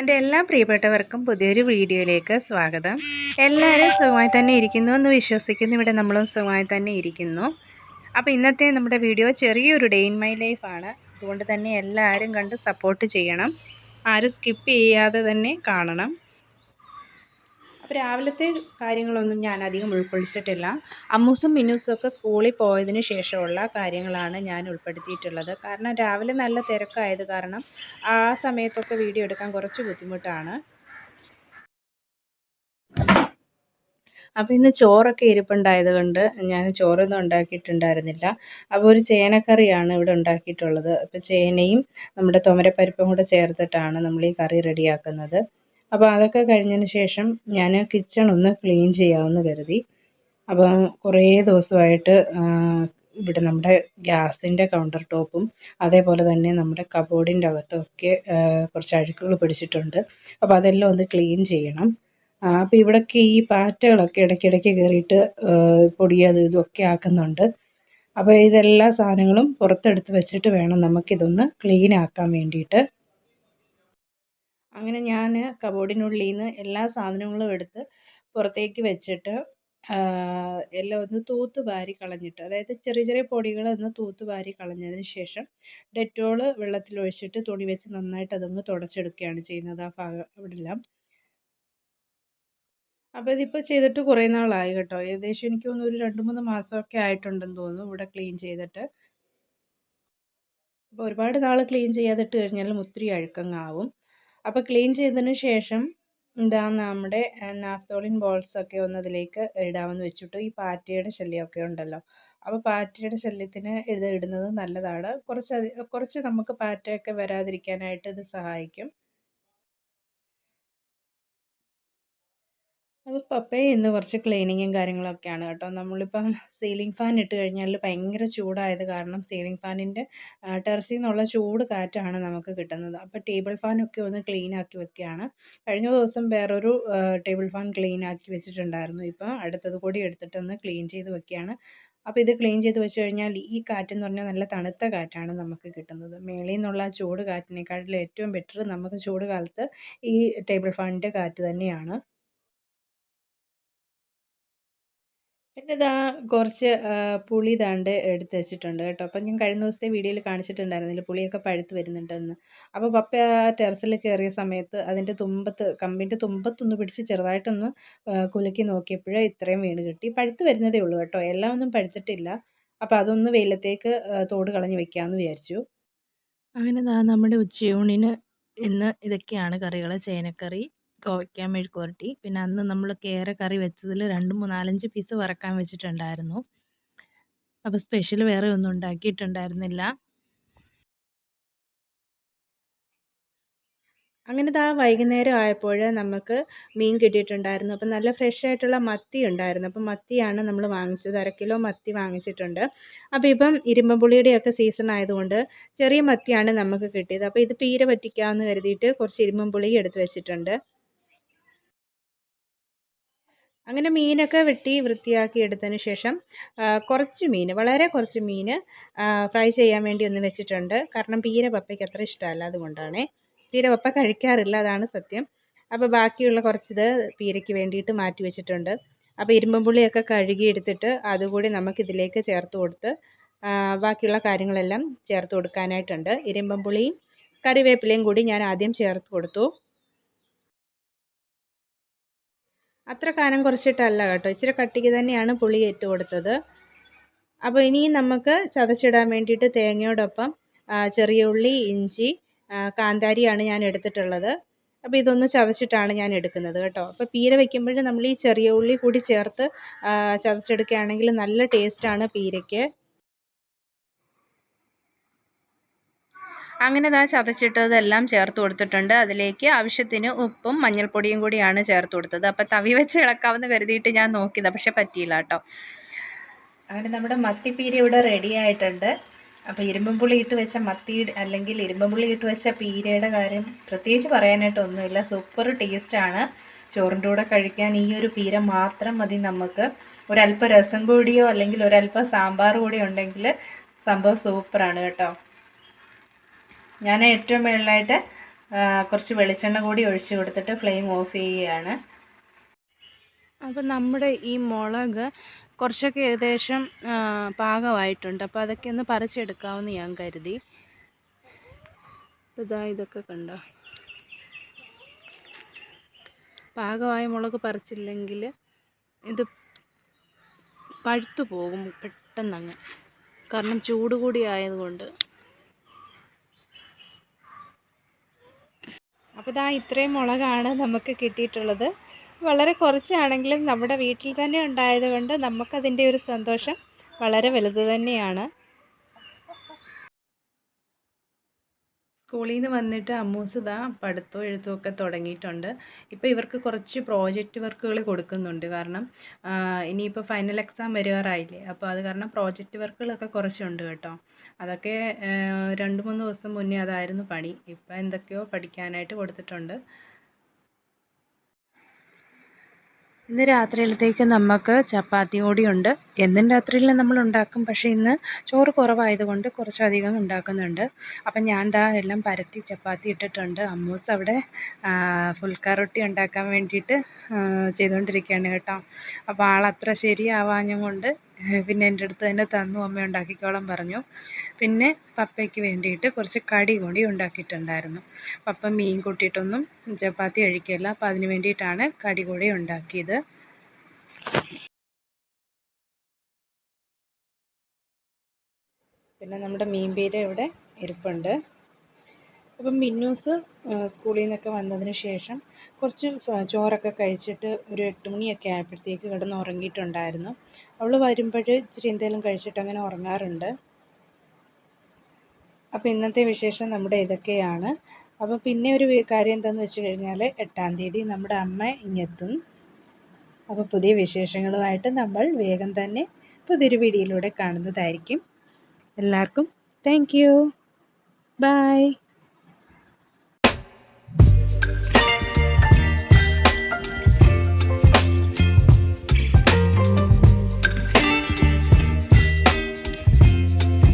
എന്റെ എല്ലാ പ്രിയപ്പെട്ടവർക്കും പുതിയൊരു വീഡിയോയിലേക്ക് സ്വാഗതം. എല്ലാവരും സുഖമായി തന്നെ ഇരിക്കുന്നു എന്ന് വിശ്വസിക്കുന്നു. ഇവിടെ നമ്മളും സുഖമായി തന്നെ ഇരിക്കുന്നു. അപ്പോൾ ഇന്നത്തെ നമ്മുടെ വീഡിയോ ചെറിയൊരു ഡേ ഇൻ മൈ ലൈഫാണ് അതുകൊണ്ട് തന്നെ എല്ലാവരും കണ്ട് സപ്പോർട്ട് ചെയ്യണം. ആരും സ്കിപ്പ് ചെയ്യാതെ തന്നെ കാണണം. അപ്പോൾ രാവിലത്തെ കാര്യങ്ങളൊന്നും ഞാൻ അധികം ഉൾക്കൊള്ളിച്ചിട്ടില്ല. അമ്മൂസും മിന്നൂസും ഒക്കെ സ്കൂളിൽ പോയതിന് ശേഷമുള്ള കാര്യങ്ങളാണ് ഞാൻ ഉൾപ്പെടുത്തിയിട്ടുള്ളത്. കാരണം രാവിലെ നല്ല തിരക്കായത് കാരണം ആ സമയത്തൊക്കെ വീഡിയോ എടുക്കാൻ കുറച്ച് ബുദ്ധിമുട്ടാണ്. അപ്പോൾ ഇന്ന് ചോറൊക്കെ ഇരിപ്പുണ്ടായത് കൊണ്ട് ഞാൻ ചോറൊന്നും ഉണ്ടാക്കിയിട്ടുണ്ടായിരുന്നില്ല. അപ്പോൾ ഒരു ചേനക്കറിയാണ് ഇവിടെ ഉണ്ടാക്കിയിട്ടുള്ളത്. അപ്പോൾ ചേനയും നമ്മുടെ തുമരപ്പരിപ്പും കൂടെ ചേർത്തിട്ടാണ് നമ്മൾ ഈ കറി റെഡിയാക്കുന്നത്. അപ്പോൾ അതൊക്കെ കഴിഞ്ഞതിന് ശേഷം ഞാൻ കിച്ചൺ ഒന്ന് ക്ലീൻ ചെയ്യാമെന്ന് കരുതി. അപ്പോൾ കുറേ ദിവസമായിട്ട് ഇവിടെ നമ്മുടെ ഗ്യാസിന്റെ കൗണ്ടർ ടോപ്പും അതേപോലെ തന്നെ നമ്മുടെ കബോർഡിന്റെ അകത്തൊക്കെ കുറച്ച് അഴുക്കുകൾ പിടിച്ചിട്ടുണ്ട്. അപ്പോൾ അതെല്ലാം ഒന്ന് ക്ലീൻ ചെയ്യണം. അപ്പോൾ ഇവിടെയൊക്കെ ഈ പാറ്റകളൊക്കെ ഇടയ്ക്കിടയ്ക്ക് കയറിയിട്ട് പൊടി ഇതൊക്കെ ആക്കുന്നുണ്ട്. അപ്പോൾ ഇതെല്ലാ സാധനങ്ങളും പുറത്തെടുത്ത് വെച്ചിട്ട് വേണം നമുക്കിതൊന്ന് ക്ലീൻ ആക്കാൻ വേണ്ടിയിട്ട്. അങ്ങനെ ഞാൻ കബോർഡിനുള്ളിൽ നിന്ന് എല്ലാ സാധനങ്ങളും എടുത്ത് പുറത്തേക്ക് വെച്ചിട്ട് എല്ലാം ഒന്ന് തൂത്ത് വാരി കളഞ്ഞിട്ട് അതായത് ചെറിയ ചെറിയ പൊടികൾ ഒന്ന് തൂത്ത് വാരി കളഞ്ഞതിന് ശേഷം ഡെറ്റോൾ വെള്ളത്തിലൊഴിച്ചിട്ട് തുണി വെച്ച് നന്നായിട്ട് അതൊന്ന് തുടച്ചെടുക്കുകയാണ് ചെയ്യുന്നത് ആ ഭാഗം അവിടെല്ലാം അപ്പോൾ ഇതിപ്പോൾ ചെയ്തിട്ട് കുറേ നാളായി കേട്ടോ. ഏകദേശം എനിക്ക് തോന്നുന്നു ഒരു രണ്ട് മൂന്ന് മാസമൊക്കെ ആയിട്ടുണ്ടെന്ന് തോന്നുന്നു ഇവിടെ ക്ലീൻ ചെയ്തിട്ട്. അപ്പോൾ ഒരുപാട് നാൾ ക്ലീൻ ചെയ്യാതിട്ട് കഴിഞ്ഞാലും ഒത്തിരി അഴുക്കങ്ങാവും അപ്പോൾ ക്ലീൻ ചെയ്തതിന് ശേഷം എന്താ നമ്മുടെ നാഫ്തോളിൻ ബോൾസൊക്കെ ഒന്ന് അതിലേക്ക് ഇടാമെന്ന് വെച്ചിട്ട് ഈ പാറ്റയുടെ ശല്യമൊക്കെ ഉണ്ടല്ലോ. അപ്പോൾ പാറ്റയുടെ ശല്യത്തിന് ഇത് ഇടുന്നത് നല്ലതാണ്. കുറച്ച് കുറച്ച് നമുക്ക് പാറ്റയൊക്കെ വരാതിരിക്കാനായിട്ട് ഇത് സഹായിക്കും. അപ്പോൾ പപ്പയെ ഇന്ന് കുറച്ച് ക്ലീനിങ്ങും കാര്യങ്ങളൊക്കെയാണ് കേട്ടോ. നമ്മളിപ്പം സീലിംഗ് ഫാൻ ഇട്ട് കഴിഞ്ഞാൽ ഭയങ്കര ചൂടായത് കാരണം സീലിംഗ് ഫാനിന്റെ ടെറസിൽ നിന്നുള്ള ചൂട് കാറ്റാണ് നമുക്ക് കിട്ടുന്നത്. അപ്പോൾ ടേബിൾ ഫാനൊക്കെ ഒന്ന് ക്ലീൻ ആക്കി വെക്കുകയാണ്. കഴിഞ്ഞ ദിവസം വേറൊരു ടേബിൾ ഫാൻ ക്ലീൻ ആക്കി വെച്ചിട്ടുണ്ടായിരുന്നു. ഇപ്പോൾ അടുത്തത് കൂടി എടുത്തിട്ടൊന്ന് ക്ലീൻ ചെയ്ത് വെക്കുകയാണ്. അപ്പോൾ ഇത് ക്ലീൻ ചെയ്ത് വെച്ച് കഴിഞ്ഞാൽ ഈ കാറ്റെന്ന് പറഞ്ഞാൽ നല്ല തണുത്ത കാറ്റാണ് നമുക്ക് കിട്ടുന്നത്. മേളിൽ നിന്നുള്ള ചൂട് കാറ്റിനേക്കാട്ടിലും ഏറ്റവും ബെറ്റർ നമുക്ക് ചൂട് കാലത്ത് ഈ ടേബിൾ ഫാനിന്റെ കാറ്റ് തന്നെയാണ്. പിന്നെ ഇതാ കുറച്ച് പുളി ദാണ്ട് എടുത്ത് വെച്ചിട്ടുണ്ട് കേട്ടോ. അപ്പം ഞാൻ കഴിഞ്ഞ ദിവസത്തെ വീഡിയോയിൽ കാണിച്ചിട്ടുണ്ടായിരുന്നില്ല പുളിയൊക്കെ പഴുത്ത് വരുന്നുണ്ടെന്ന്. അപ്പോൾ പപ്പ ടെറസിൽ കയറിയ സമയത്ത് അതിന്റെ തുമ്പത്ത് കമ്പിന്റെ തുമ്പത്തൊന്ന് പിടിച്ച് ചെറുതായിട്ടൊന്ന് കുലുക്കി നോക്കിയപ്പോഴേ ഇത്രയും വീണ് കിട്ടി. പഴുത്ത് വരുന്നതേ ഉള്ളൂ കേട്ടോ. എല്ലാം ഒന്നും പഴുത്തിട്ടില്ല. അപ്പോൾ അതൊന്ന് വെയിലത്തേക്ക് തോട് കളഞ്ഞ് വെക്കാമെന്ന് വിചാരിച്ചു. അങ്ങനെ നമ്മുടെ ഉച്ചയൂണിന് ഇന്ന് ഇതൊക്കെയാണ് കറികൾ ചേനക്കറി കോവയ്ക്ക മെഴുക്കുവരട്ടി പിന്നെ അന്ന് നമ്മൾ കേര കറി വെച്ചതിൽ രണ്ട് മൂന്നാലഞ്ച് പീസ് വറക്കാൻ വെച്ചിട്ടുണ്ടായിരുന്നു. അപ്പോൾ സ്പെഷ്യൽ വേറെ ഒന്നും ഉണ്ടാക്കിയിട്ടുണ്ടായിരുന്നില്ല. അങ്ങനെ ദാ വൈകുന്നേരം ആയപ്പോൾ നമുക്ക് മീൻ കിട്ടിയിട്ടുണ്ടായിരുന്നു. അപ്പം നല്ല ഫ്രഷ് ആയിട്ടുള്ള മത്തി ഉണ്ടായിരുന്നു. അപ്പം മത്തിയാണ് നമ്മൾ വാങ്ങിച്ചത്. അര കിലോ മത്തി വാങ്ങിച്ചിട്ടുണ്ട്. അപ്പോൾ ഇപ്പം ഇരുമ്പുളിയുടെയൊക്കെ സീസൺ ആയതുകൊണ്ട് ചെറിയ മത്തിയാണ് നമുക്ക് കിട്ടിയത്. അപ്പോൾ ഇത് പീര പറ്റിക്കാമെന്ന് കരുതിയിട്ട് കുറച്ച് ഇരുമ്പുളി എടുത്ത് വെച്ചിട്ടുണ്ട്. അങ്ങനെ മീനൊക്കെ വെട്ടി വൃത്തിയാക്കി എടുത്തതിന് ശേഷം കുറച്ച് മീൻ വളരെ കുറച്ച് മീൻ ഫ്രൈ ചെയ്യാൻ വേണ്ടി ഒന്ന് വെച്ചിട്ടുണ്ട്. കാരണം പീര പപ്പയ്ക്ക് അത്ര ഇഷ്ടമല്ല അതുകൊണ്ടാണേ. പീര പപ്പ കഴിക്കാറില്ല അതാണ് സത്യം. അപ്പോൾ ബാക്കിയുള്ള കുറച്ചിത് പീരയ്ക്ക് വേണ്ടിയിട്ട് മാറ്റി വെച്ചിട്ടുണ്ട്. അപ്പോൾ ഇരുമ്പും പുളിയൊക്കെ കഴുകി എടുത്തിട്ട് അതുകൂടി നമുക്കിതിലേക്ക് ചേർത്ത് കൊടുത്ത് ബാക്കിയുള്ള കാര്യങ്ങളെല്ലാം ചേർത്ത് കൊടുക്കാനായിട്ടുണ്ട്. ഇരുമ്പം പുളിയും കറിവേപ്പിലയും കൂടി ഞാൻ ആദ്യം ചേർത്ത് കൊടുത്തു. അത്ര കനം കുറച്ചിട്ടല്ല കേട്ടോ. ഇച്ചിരി കട്ടിക്ക് തന്നെയാണ് പുളി ഇട്ട് കൊടുത്തത് അപ്പോൾ ഇനി നമുക്ക് ചതച്ചിടാൻ വേണ്ടിയിട്ട് തേങ്ങയോടൊപ്പം ചെറിയ ഉള്ളി ഇഞ്ചി കാന്താരിയാണ് ഞാൻ എടുത്തിട്ടുള്ളത്. അപ്പോൾ ഇതൊന്ന് ചതച്ചിട്ടാണ് ഞാൻ എടുക്കുന്നത് കേട്ടോ. അപ്പോൾ പീര വയ്ക്കുമ്പോഴും നമ്മൾ ഈ ചെറിയ ഉള്ളി കൂടി ചേർത്ത് ചതച്ചെടുക്കുകയാണെങ്കിൽ നല്ല ടേസ്റ്റാണ് പീരയ്ക്ക്. അങ്ങനെ ദാ ചതച്ചിട്ടതെല്ലാം ചേർത്ത് കൊടുത്തിട്ടുണ്ട്. അതിലേക്ക് ആവശ്യത്തിന് ഉപ്പും മഞ്ഞൾപ്പൊടിയും കൂടിയാണ് ചേർത്ത് കൊടുത്തത്. അപ്പോൾ തവി വെച്ച് ഇളക്കാമെന്ന് കരുതിയിട്ട് ഞാൻ നോക്കിയത് പക്ഷെ പറ്റിയില്ല കേട്ടോ. അങ്ങനെ നമ്മുടെ മത്തിപ്പീര ഇവിടെ റെഡി ആയിട്ടുണ്ട്. അപ്പോൾ ഇരുമ്പുള്ളി ഇട്ട് വെച്ച മത്തി അല്ലെങ്കിൽ ഇരുമ്പുള്ളി ഇട്ട് വെച്ച പീരയുടെ കാര്യം പ്രത്യേകിച്ച് പറയാനായിട്ടൊന്നുമില്ല. സൂപ്പർ ടേസ്റ്റാണ് ചോറിന്റെ കൂടെ കഴിക്കാൻ ഈ ഒരു പീര മാത്രം മതി നമുക്ക്. ഒരല്പം രസം കൂടിയോ അല്ലെങ്കിൽ ഒരല്പം സാമ്പാർ കൂടിയോ ഉണ്ടെങ്കിൽ സംഭവം സൂപ്പറാണ് കേട്ടോ. ഞാൻ ഏറ്റവും മുകളിലായിട്ട് കുറച്ച് വെളിച്ചെണ്ണ കൂടി ഒഴിച്ചു കൊടുത്തിട്ട് ഫ്ലെയിം ഓഫ് ചെയ്യുകയാണ്. അപ്പോൾ നമ്മുടെ ഈ മുളക് കുറച്ചൊക്കെ ഏകദേശം പാകമായിട്ടുണ്ട്. അപ്പോൾ അതൊക്കെ ഒന്ന് പറിച്ചെടുക്കാമെന്ന് ഞാൻ കരുതി. ഇതാ ഇതൊക്കെ കണ്ടോ? പാകമായ മുളക് പറിച്ചില്ലെങ്കിൽ ഇത് പഴുത്തു പോകും പെട്ടെന്നങ്ങ്. കാരണം ചൂട് കൂടി ആയതുകൊണ്ട്. അപ്പോൾ ഇതാ ഇത്രയും മുളകാണ് നമുക്ക് കിട്ടിയിട്ടുള്ളത്. വളരെ കുറച്ചാണെങ്കിലും നമ്മുടെ വീട്ടിൽ തന്നെ ഉണ്ടായത് കൊണ്ട് നമുക്കതിന്റെ ഒരു സന്തോഷം വളരെ വലുത് തന്നെയാണ്. സ്കൂളിൽ നിന്ന് വന്നിട്ട് അമ്മൂസ് ഇതാ പഠിത്തവും എഴുത്തും ഒക്കെ തുടങ്ങിയിട്ടുണ്ട്. ഇപ്പോൾ ഇവർക്ക് കുറച്ച് പ്രോജക്റ്റ് വർക്കുകൾ കൊടുക്കുന്നുണ്ട്. കാരണം ഇനിയിപ്പോൾ ഫൈനൽ എക്സാം വരാറായില്ലേ? അപ്പോൾ അത് കാരണം പ്രോജക്റ്റ് വർക്കുകളൊക്കെ കുറച്ചുണ്ട് കേട്ടോ. അതൊക്കെ രണ്ട് മൂന്ന് ദിവസം മുന്നേ അതായിരുന്നു പണി. ഇപ്പോൾ എന്തൊക്കെയോ പഠിക്കാനായിട്ട് കൊടുത്തിട്ടുണ്ട്. ഇന്ന് രാത്രിയിലത്തേക്ക് നമുക്ക് ചപ്പാത്തി കൂടിയുണ്ട്. എന്നും രാത്രിയിൽ നമ്മൾ ഉണ്ടാക്കും. പക്ഷേ ഇന്ന് ചോറ് കുറവായതുകൊണ്ട് കുറച്ചധികം ഉണ്ടാക്കുന്നുണ്ട്. അപ്പം ഞാൻ ദാ എല്ലാം പരത്തി ചപ്പാത്തി ഇട്ടിട്ടുണ്ട്. അമ്മൂസ് അവിടെ ഫുൽക്ക റൊട്ടി ഉണ്ടാക്കാൻ വേണ്ടിയിട്ട് ചെയ്തുകൊണ്ടിരിക്കുകയാണ് കേട്ടോ. അപ്പോൾ ആളത്ര ശരിയാവാഞ്ഞും കൊണ്ട് പിന്നെ എന്റെ അടുത്ത് തന്നെ തന്നു അമ്മ ഉണ്ടാക്കിക്കോളാൻ പറഞ്ഞു. പിന്നെ പപ്പയ്ക്ക് വേണ്ടിയിട്ട് കുറച്ച് കടി കൂടി ഉണ്ടാക്കിയിട്ടുണ്ടായിരുന്നു. പപ്പ മീൻ കൂട്ടിയിട്ടൊന്നും ചപ്പാത്തി കഴിക്കില്ല. അപ്പം അതിന് വേണ്ടിയിട്ടാണ് കടി കൂടി ഉണ്ടാക്കിയത്. പിന്നെ നമ്മുടെ മീൻ പീര ഇവിടെ ഇരിപ്പുണ്ട്. അപ്പം മിന്നൂസ് സ്കൂളിൽ നിന്നൊക്കെ വന്നതിന് ശേഷം കുറച്ച് ചോറൊക്കെ കഴിച്ചിട്ട് ഒരു എട്ട് മണിയൊക്കെ ആയപ്പോഴത്തേക്ക് കിടന്ന് ഉറങ്ങിയിട്ടുണ്ടായിരുന്നു. അവൾ വരുമ്പോൾ ഇച്ചിരി എന്തെങ്കിലും കഴിച്ചിട്ട് അങ്ങനെ ഉറങ്ങാറുണ്ട്. അപ്പോൾ ഇന്നത്തെ വിശേഷം നമ്മുടെ ഇതൊക്കെയാണ്. അപ്പോൾ പിന്നെ ഒരു കാര്യം എന്താണെന്ന് വെച്ച് കഴിഞ്ഞാൽ എട്ടാം തീയതി നമ്മുടെ അമ്മ ഇങ്ങെത്തും. അപ്പോൾ പുതിയ വിശേഷങ്ങളുമായിട്ട് നമ്മൾ വേഗം തന്നെ പുതിയൊരു വീഡിയോയിലൂടെ കാണുന്നതായിരിക്കും. എല്ലാവർക്കും താങ്ക് യു ബൈ